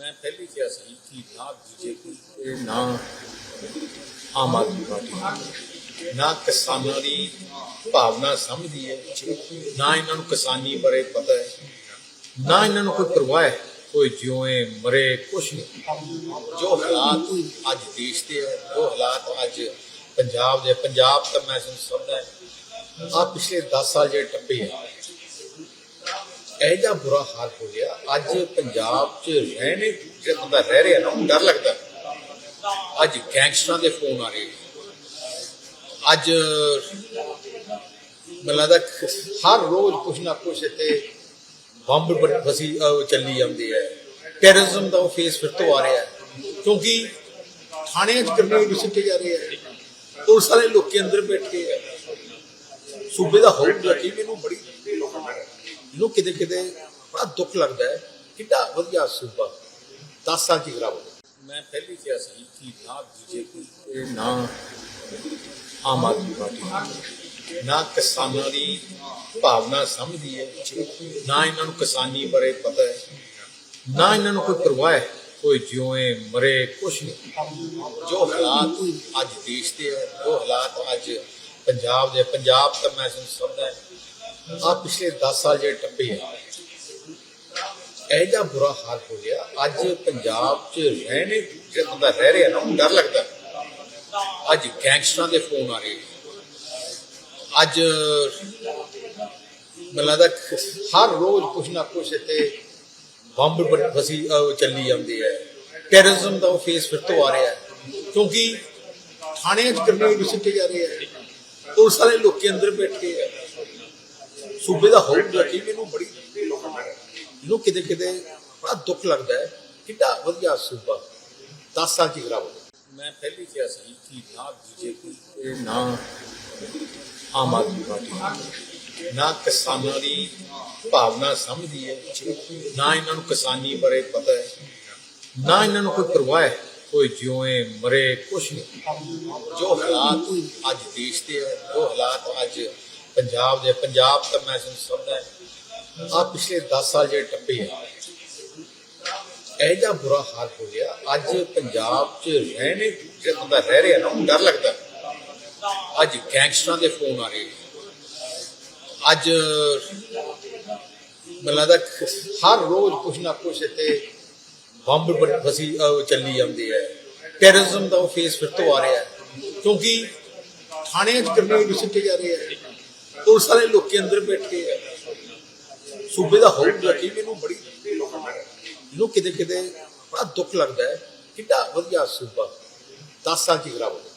ਮੈਂ ਪਹਿਲੀ ਕਿਹਾ ਸੀ ਕਿ ਨਾ ਬੀਜੇਪੀ ਤੇ ਨਾ ਆਮ ਆਦਮੀ ਪਾਰਟੀ। ਨਾ ਕਿਸਾਨਾਂ ਦੀ ਭਾਵਨਾ ਸਮਝਦੀ ਹੈ, ਨਾ ਇਹਨਾਂ ਨੂੰ ਕਿਸਾਨੀ ਬਾਰੇ ਪਤਾ ਹੈ, ਨਾ ਇਹਨਾਂ ਨੂੰ ਕੋਈ ਪਰਵਾਹ ਹੈ, ਕੋਈ ਜਿਉਏ ਮਰੇ ਕੁਛ ਨਹੀਂ। ਜੋ ਹਾਲਾਤ ਅੱਜ ਦੇਸ਼ ਦੇ ਹੈ, ਜੋ ਹਾਲਾਤ ਅੱਜ ਪੰਜਾਬ ਦੇ ਪੰਜਾਬ ਤਾਂ ਮੈਂ ਸਮਝਦਾ ਹੈ ਆ ਪਿਛਲੇ 10 ਸਾਲ ਜਿਹੜੇ ਟੱਪੇ ਆ ਇਹ ਜਿਹਾ ਬੁਰਾ ਹਾਲ ਹੋ ਗਿਆ। ਅੱਜ ਪੰਜਾਬ 'ਚ ਰਹਿਣੇ ਜਿਹੜਾ ਬੰਦਾ ਰਹਿ ਰਿਹਾ ਨਾ, ਉਹਨੂੰ ਡਰ ਲੱਗਦਾ। ਅੱਜ ਗੈਂਗਸਟਰਾਂ ਦੇ ਫੋਨ ਆ ਰਹੇ। ਅੱਜ ਮੈਨੂੰ ਲੱਗਦਾ ਹਰ ਰੋਜ਼ ਕੁਛ ਨਾ ਕੁਛ ਇੱਥੇ ਬੰਬ ਫਸੀ ਚੱਲੀ ਜਾਂਦੀ ਹੈ। ਟੈਰਰਿਜ਼ਮ ਦਾ ਉਹ ਫੇਸ ਫਿਰ ਤੋਂ ਆ ਰਿਹਾ ਹੈ। ਕਿਉਂਕਿ ਥਾਣਿਆਂ 'ਚ ਗ੍ਰਨੇਡ ਸੁੱਟੇ ਜਾ ਰਹੇ ਹੈ। ਪੁਲਿਸ ਵਾਲੇ ਲੋਕੀ ਅੰਦਰ ਬੈਠੇ ਹੈ। ਸੂਬੇ ਦਾ ਹੌਲ ਲੱਗੀ ਮੈਨੂੰ ਬੜੀ ਨੂੰ ਕਿਤੇ ਕਿਤੇ ਬੜਾ ਦੁੱਖ ਲੱਗਦਾ ਹੈ ਕਿੰਨਾ ਵਧੀਆ ਸੂਬਾ 10 ਸਾਲ ਦੀ ਖਰਾਬ ਹੋ ਗਿਆ। ਮੈਂ ਪਹਿਲੀ ਕਿਹਾ ਸੀ ਕਿ ਨਾ ਬੀਜੇਪੀ ਤੇ ਨਾ ਆਮ ਆਦਮੀ ਪਾਰਟੀ ਨਾ ਕਿਸਾਨਾਂ ਦੀ ਭਾਵਨਾ ਸਮਝਦੀ ਹੈ, ਨਾ ਇਹਨਾਂ ਨੂੰ ਕਿਸਾਨੀ ਬਾਰੇ ਪਤਾ ਹੈ, ਨਾ ਇਹਨਾਂ ਨੂੰ ਕੋਈ ਪਰਵਾਹ ਹੈ, ਕੋਈ ਜਿਉਏ ਮਰੇ ਕੁਛ ਨਹੀਂ। ਜੋ ਹਾਲਾਤ ਅੱਜ ਦੇਸ਼ ਦੇ ਹੈ, ਜੋ ਹਾਲਾਤ ਅੱਜ ਪੰਜਾਬ ਦੇ ਪੰਜਾਬ ਤਾਂ ਮੈਂ ਸਮਝਦਾ ਆ ਪਿਛਲੇ 10 ਸਾਲ ਜਿਹੜੇ ਟੱਪੇ ਆ, ਇਹ ਜਿਹਾ ਬੁਰਾ ਹਾਲ ਹੋ ਗਿਆ। ਅੱਜ ਪੰਜਾਬ 'ਚ ਰਹਿਣੇ ਜਿਹੜਾ ਬੰਦਾ ਰਹਿ ਰਿਹਾ ਨਾ, ਉਹਨੂੰ ਡਰ ਲੱਗਦਾ। ਅੱਜ ਗੈਂਗਸਟਰਾਂ ਦੇ ਫੋਨ ਆ ਰਹੇ। ਅੱਜ ਮੈਨੂੰ ਲੱਗਦਾ ਹਰ ਰੋਜ਼ ਕੁਛ ਨਾ ਕੁਛ ਇੱਥੇ ਬੰਬ ਫਸੀ ਚੱਲੀ ਜਾਂਦੀ ਹੈ। ਟੈਰਰਿਜ਼ਮ ਦਾ ਉਹ ਫੇਸ ਫਿਰ ਤੋਂ ਆ ਰਿਹਾ ਹੈ। ਕਿਉਂਕਿ ਥਾਣਿਆਂ 'ਚ ਗ੍ਰਨੇਡ ਸੁੱਟੇ ਜਾ ਰਹੇ ਹੈ। ਪੁਲਿਸ ਵਾਲੇ ਲੋਕੀ ਅੰਦਰ ਬੈਠੇ ਹੈ। ਸੂਬੇ ਦਾ ਹੌਲ ਲੱਗੀ ਮੈਨੂੰ ਬੜੀ ਨੂੰ। ਕਿਤੇ ਕਿਤੇ ਬੜਾ ਦੁੱਖ ਲੱਗਦਾ ਹੈ ਕਿੰਨਾ ਵਧੀਆ ਸੂਬਾ। 10 ਸਾਲ ਦੀ ਖਰਾਬ ਹੋ ਮੈਂ ਪਹਿਲੀ ਕਿਹਾ ਸੀ ਕਿ ਨਾ ਬੀਜੇਪੀ ਤੇ ਨਾ ਆਮ ਆਦਮੀ ਪਾਰਟੀ। ਨਾ ਕਿਸਾਨਾਂ ਦੀ ਭਾਵਨਾ ਸਮਝਦੀ ਹੈ, ਨਾ ਇਹਨਾਂ ਨੂੰ ਕਿਸਾਨੀ ਬਾਰੇ ਪਤਾ ਹੈ, ਨਾ ਇਹਨਾਂ ਨੂੰ ਕੋਈ ਪਰਵਾਹ ਹੈ, ਕੋਈ ਜਿਉਏ ਮਰੇ ਕੁਛ ਨਹੀਂ। ਜੋ ਹਾਲਾਤ ਅੱਜ ਦੇਸ਼ ਦੇ ਹੈ, ਜੋ ਹਾਲਾਤ ਅੱਜ ਪੰਜਾਬ ਦੇ, ਪੰਜਾਬ ਤਾਂ ਮੈਂ ਤੁਹਾਨੂੰ ਸਮਝਦਾ ਆ ਪਿਛਲੇ 10 ਸਾਲ ਜਿਹੜੇ ਟੱਪੇ ਆ, ਇਹ ਜਿਹਾ ਬੁਰਾ ਹਾਲ ਹੋ ਗਿਆ। ਅੱਜ ਪੰਜਾਬ 'ਚ ਰਹਿਣੇ ਜਿਹੜਾ ਬੰਦਾ ਰਹਿ ਰਿਹਾ ਨਾ, ਉਹਨੂੰ ਡਰ ਲੱਗਦਾ। ਅੱਜ ਗੈਂਗਸਟਰਾਂ ਦੇ ਫੋਨ ਆ ਰਹੇ। ਅੱਜ ਮੈਨੂੰ ਲੱਗਦਾ ਹਰ ਰੋਜ਼ ਕੁਛ ਨਾ ਕੁਛ ਇੱਥੇ ਬੰਬ ਬ- ਫਸੀ ਚੱਲੀ ਜਾਂਦੀ ਹੈ। ਟੈਰਰਿਜ਼ਮ ਦਾ ਉਹ ਫੇਸ ਫਿਰ ਤੋਂ ਆ ਰਿਹਾ ਹੈ। ਕਿਉਂਕਿ ਥਾਣਿਆਂ 'ਚ ਗ੍ਰਨੇਡ ਸੁੱਟੇ ਜਾ ਰਹੇ ਹੈ। ਪੁਲਿਸ ਵਾਲੇ ਲੋਕੀ ਅੰਦਰ ਬੈਠੇ ਹੈ ਸੂਬੇ ਦਾ ਹੌਲ ਲੱਗੀ ਮੈਨੂੰ ਬੜੀ ਨੂੰ ਕਿਤੇ ਕਿਤੇ ਬੜਾ ਦੁੱਖ ਲੱਗਦਾ ਹੈ। ਕਿੰਨਾ ਵਧੀਆ ਸੂਬਾ। 10 ਸਾਲ ਦੀ ਖਰਾਬ ਹੋ ਗਿਆ।